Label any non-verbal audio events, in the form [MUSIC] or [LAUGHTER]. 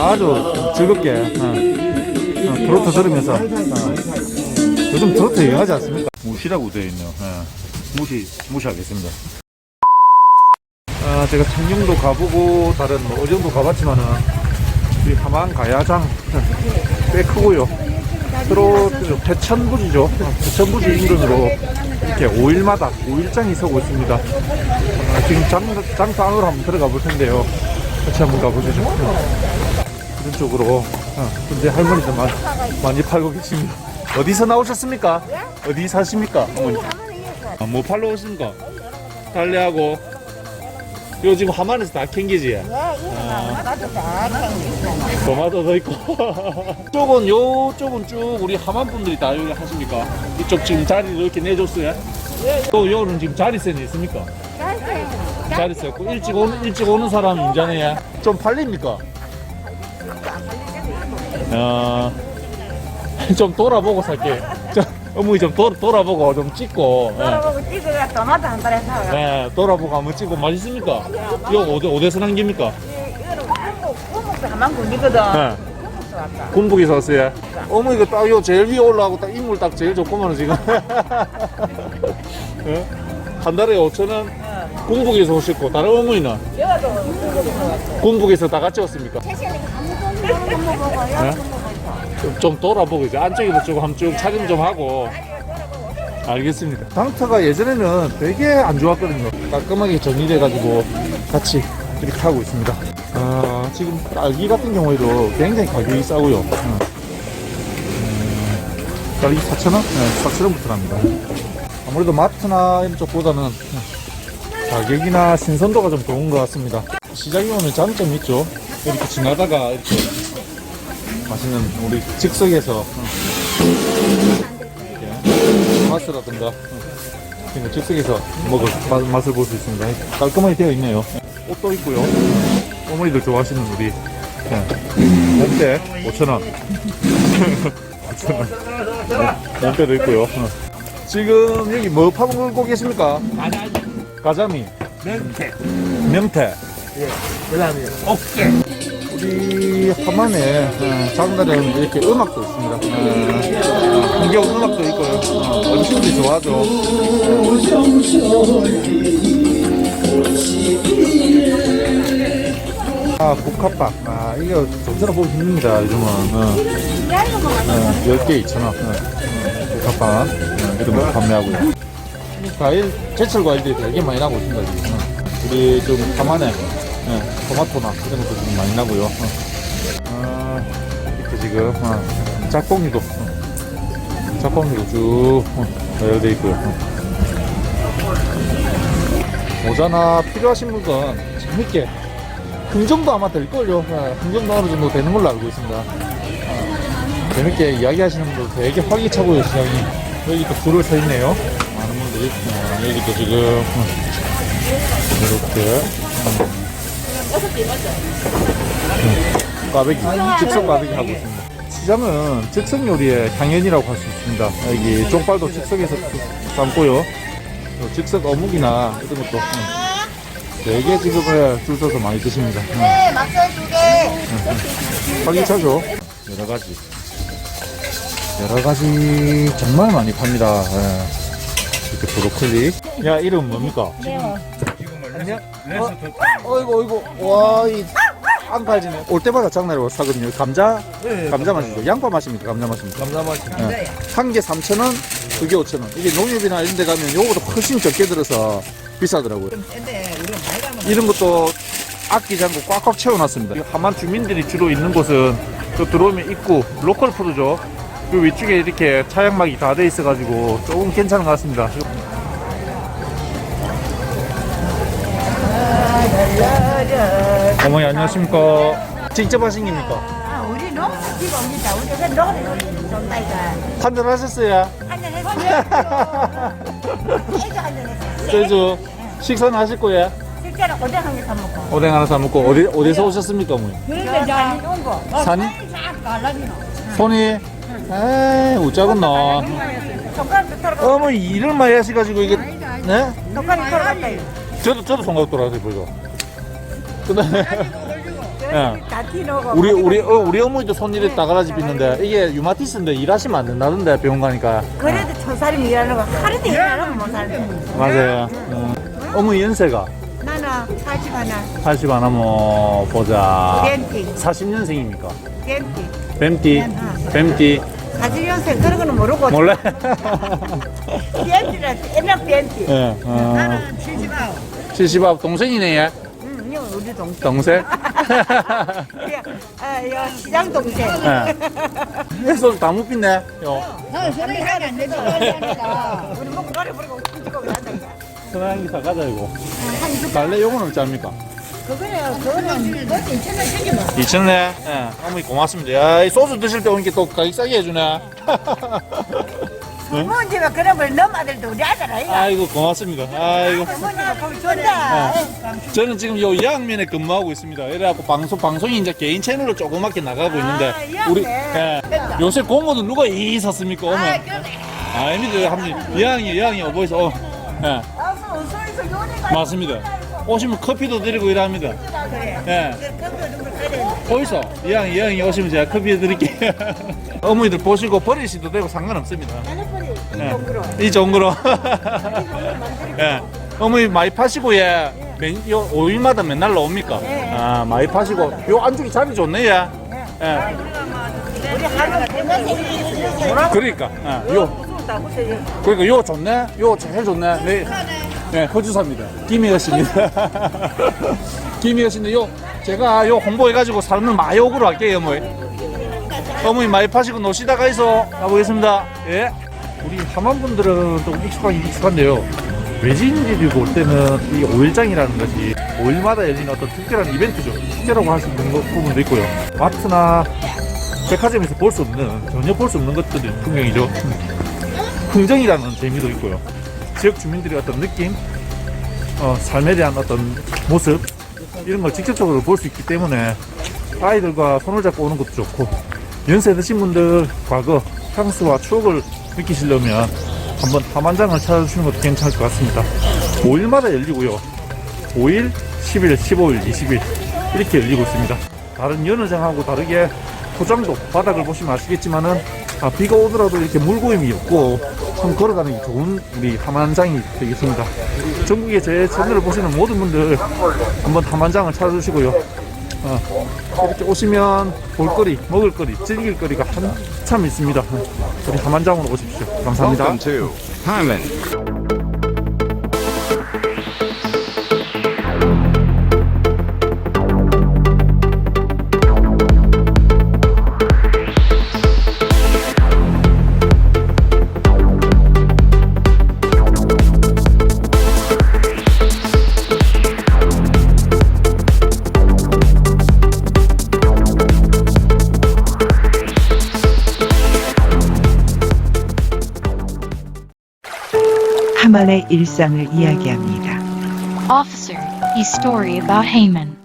아주 즐겁게 어, 어, 트로트 들으면서 어, 요즘 트로트 유행하지 않습니까? 무시라고 되어 있네요. 예. 무시 무시하겠습니다. 아, 제가 청룡도 가보고 다른 뭐 의정도 가봤지만은 이 함안 가야장 꽤 크고요. 트로트 대천부지죠. 대천부지 인근으로 이렇게 5일마다 5일장이 서고 있습니다. 아, 지금 장, 장터 안으로 한번 들어가 볼 텐데요. 같이 한번 가보시죠. 이런 쪽으로 어, 근데 할머니들 많이, 많이 팔고 계십니다. 어디서 나오셨습니까? 어디 사십니까? 어머니? 아, 뭐 팔러 오십니까? 달래하고 이거 지금 하만에서 다 캔기지? 토마토도 있고 [LAUGHS] 이쪽은 요쪽은 쭉 우리 하만 분들이 다 여기 하십니까? 이쪽 지금 자리를 이렇게 내줬어요? 또 요는 지금 자리세는 있습니까? 자리세 없고 일찍 오는 일찍 오는 사람 인자네 좀 팔립니까? 어, [LAUGHS] 좀 돌아보고 살게. 저, 어머니 좀 돌, 돌아보고 좀 찍고. 예. 돌아보고 찍어가 토마토 한 달에 사가. 네, 돌아보고 한번 찍고 맛있습니까? 이거 어디, 어디서 난 겁니까? 이거는 군복, 군복도 한만 군이거든. 네. 군복도 왔다. 군북에서 왔어요. 어머니가 딱요 제일 위에 올라가고 딱 인물 딱 제일 좋구만 지금. [LAUGHS] 예? 한 달에 5천 원. 군북에서 오셨고 다른 어머니는 여도 군복에서 왔어. 군북에서 다 같이 왔습니까? 네? 좀, 좀 돌아보고 이제 안쪽에도 조금 한번 쭉 촬영 좀 하고. 알겠습니다. 당타가 예전에는 되게 안 좋았거든요. 깔끔하게 정리돼가지고 같이 이렇게 하고 있습니다. 아, 지금 딸기 같은 경우에도 굉장히 가격이 싸고요. 음. 음, 딸기 4,000원? 네, 4,000원부터 납니다. 아무래도 마트나 이런 쪽보다는 음, 가격이나 신선도가 좀 좋은 것 같습니다. 시장에 오면 장점이 있죠 이렇게 지나다가 이렇게 맛있는 우리 즉석에서 이렇게 맛이라든가 그러니까 즉석에서 먹을 맛, 맛을 볼 수 있습니다. 깔끔하게 되어 있네요. 옷도 있고요. 어머니들 좋아하시는 우리 네. 몸대 5,000원. 5,000원. 몸대도 있고요. 어. 지금 여기 뭐 파먹고 계십니까? 가자미. 명태. 명태. 그다음에 어깨. 우리 하만에 어, 장날에는 이렇게 음악도 있습니다. 어, 풍경 음악도 있고요. 어, 어르신들이 좋아하죠. 아, 국화빵. 아, 이거 좀전에 보기 힘듭니다, 요즘은. 어. 어, 10개 2,000원. 어. 어, 국화빵. 어, 이런 거 판매하고요. 이 과일, 제철 과일들이 되게 많이 나고 있습니다, 지금. 어. 우리 좀 하만에 네, 토마토나 이런 것도 좀 많이 나고요. 어. 아, 이렇게 지금 어, 짝꿍이도 어, 짝꿍이도 쭉 어, 연결되어 있고요. 어. 모자나 필요하신 분은 재밌게 흥정도 아마 될걸요. 네, 흥정도 어느 정도 되는 걸로 알고 있습니다. 어, 재밌게 이야기하시는 분들 되게 활기차고요, 시장이. 여기 또 줄을 서 있네요. 많은 분들이. 어, 여기 또 지금 어, 이렇게 꽈배기, 즉석 꽈배기 하고 있습니다. 시장은 즉석 요리의 향연이라고 할 수 있습니다. 여기 족발도 즉석에서 삶고요. 또 즉석 어묵이나 이런 것도 음, 지금 예, 줄 서서 많이 드십니다. 음, 네, 막살 두 개. 활기차죠? 여러 가지. 여러 가지 정말 많이 팝니다. 예. 이렇게 브로콜리. 야, 이름 뭡니까? 안녕? 어, 어이구, 어이구. 와, 이, 안 팔지네. 올 때마다 장날에 사거든요. 감자, 감자 맛이죠. 양파 맛입니까? 감자 맛입니까? 감자 맛이 예. 한개 3,000원, 두 개 5,000원. 이게 농협이나 이런 데 가면 요거보다 훨씬 적게 들어서 비싸더라고요. 이런 것도 아끼지 않고 꽉꽉 채워놨습니다. 이 하만 주민들이 주로 있는 곳은 또 들어오면 입구, 로컬 푸드죠. 그 위쪽에 이렇게 차양막이 다 돼 있어가지고 조금 괜찮은 것 같습니다. 어머니 안녕하십니까? 직접 하신 겁니까? 아, 우리 농사 지겁니다. 우리가 노래 좋다 이거. 한잔 하셨어요? 한잔 했어요. [LAUGHS] 애도 한잔 했어요. 제주 식사는 하실 거예요? 실제로 고생 한개 사 먹고. 오뎅 하나 사 먹고 어디 어디서 오셨습니까, 어머니? 그러니까 잘온 거. 산이? 싹 갈라지노. 손이 에이 손가락도 털어. 어머니 일을 많이 하셔가지고 이게 네? 손가락 털어갔다 이거. 저도 저도 손가락 돌아가세요 벌써 근데 예. 다 티놓고. 우리 우리 어, 우리 어머니도 손일에 따가라지 빚는데 이게 유마티스인데 일하시면 안 된다던데 병원 가니까. 그래도 천사람이 일하는 거 하루도 일하는 거못 살지. 맞아요. 어. 어머니 연세가 나는 사십 하나 80 안 하면 보자. 벤티 40년생입니까? 벤티 뱀띠, 뱀띠. 사십 년생 그런 거는 모르고 몰래? 벤티라 옛날 벤티. 예. 어. 나는 칠십아홉. 70아 동생이네 얘. 응, 이거 우리 동생. 동생? 그래, [LAUGHS] 아, 여 시장 동생. [LAUGHS] 예. 그래서 다 묻겠네. 요. 너 소리 하면 안 되지. 우리 먹고 노래 부르고 춤추고 한다. 선한 기사 가자 이거. 달래 요거는 얼마입니까? 그거는 그거는 그것도 이천원 챙겨 먹어. 2,000원. 예. 어머니 고맙습니다. 야, 이 소주 드실 때 오니까 또 가격 싸게 해주네. [LAUGHS] 부모님은 그런 걸 아들도 우리 아들 아이가. 아이고 고맙습니다. 아이고. 부모님은 거기 좋다. 저는 지금 요 2학년에 근무하고 있습니다. 이래갖고 방송 방송이 이제 개인 채널로 조그맣게 나가고 있는데 아, 이학년. 우리 예. 요새 공무원 누가 이 샀습니까? 어머. 아닙니다. 한번 2학년 2학년 어버이서 어. 예. 아서 어서에서 요리가 맞습니다. 오시면 커피도 드리고 이랍니다. 그래. 예. 어디서? 이왕 이왕이 오시면 제가 커피 드릴게요. [LAUGHS] 어머니들 보시고 버리시도 되고 상관없습니다. 예. 이 정도로. [LAUGHS] 예. 어머니 많이 파시고 예. 맨, 요 5일마다 맨날 나옵니까? 예. 아 많이 파시고 요 안쪽이 자리 좋네 예. 예. 그러니까 예. 요. 그러니까 요 좋네. 요 제일 좋네. 네. 네, 씨입니다. 김희여 씨인데 요 제가 요 홍보해가지고 사람들 많이 오기로 할게요, 어머니. 어머니 많이 파시고 노시다가 있어 가보겠습니다. 예. 우리 함안 분들은 좀 익숙하긴 익숙한데요. 외지인들이 올 때는 이 5일장이라는 것이 5일마다 열리는 어떤 특별한 이벤트죠. 축제라고 할 수 있는 것- 부분도 있고요. 마트나 백화점에서 볼 수 없는 전혀 볼 수 없는 것들이 풍경이죠. 흥정이라는 재미도 있고요. 지역 주민들의 어떤 느낌, 어, 삶에 대한 어떤 모습 이런 걸 직접적으로 볼 수 있기 때문에 아이들과 손을 잡고 오는 것도 좋고 연세 드신 분들 과거 향수와 추억을 느끼시려면 한번 함안장을 찾아주시는 것도 괜찮을 것 같습니다. 5일마다 열리고요. 5일, 10일, 15일, 20일 이렇게 열리고 있습니다. 다른 연어장하고 다르게 포장도 바닥을 보시면 아시겠지만은 아, 비가 오더라도 이렇게 물고임이 없고 참 걸어가는 게 좋은 우리 함안장이 되겠습니다. 전국에 제 채널을 보시는 모든 분들 한번 함안장을 찾아주시고요. 어, 이렇게 오시면 볼거리, 먹을거리, 즐길거리가 한참 있습니다. 우리 함안장으로 오십시오. 감사합니다. Welcome to. 하만의 일상을 이야기합니다. Officer, a story about Haman.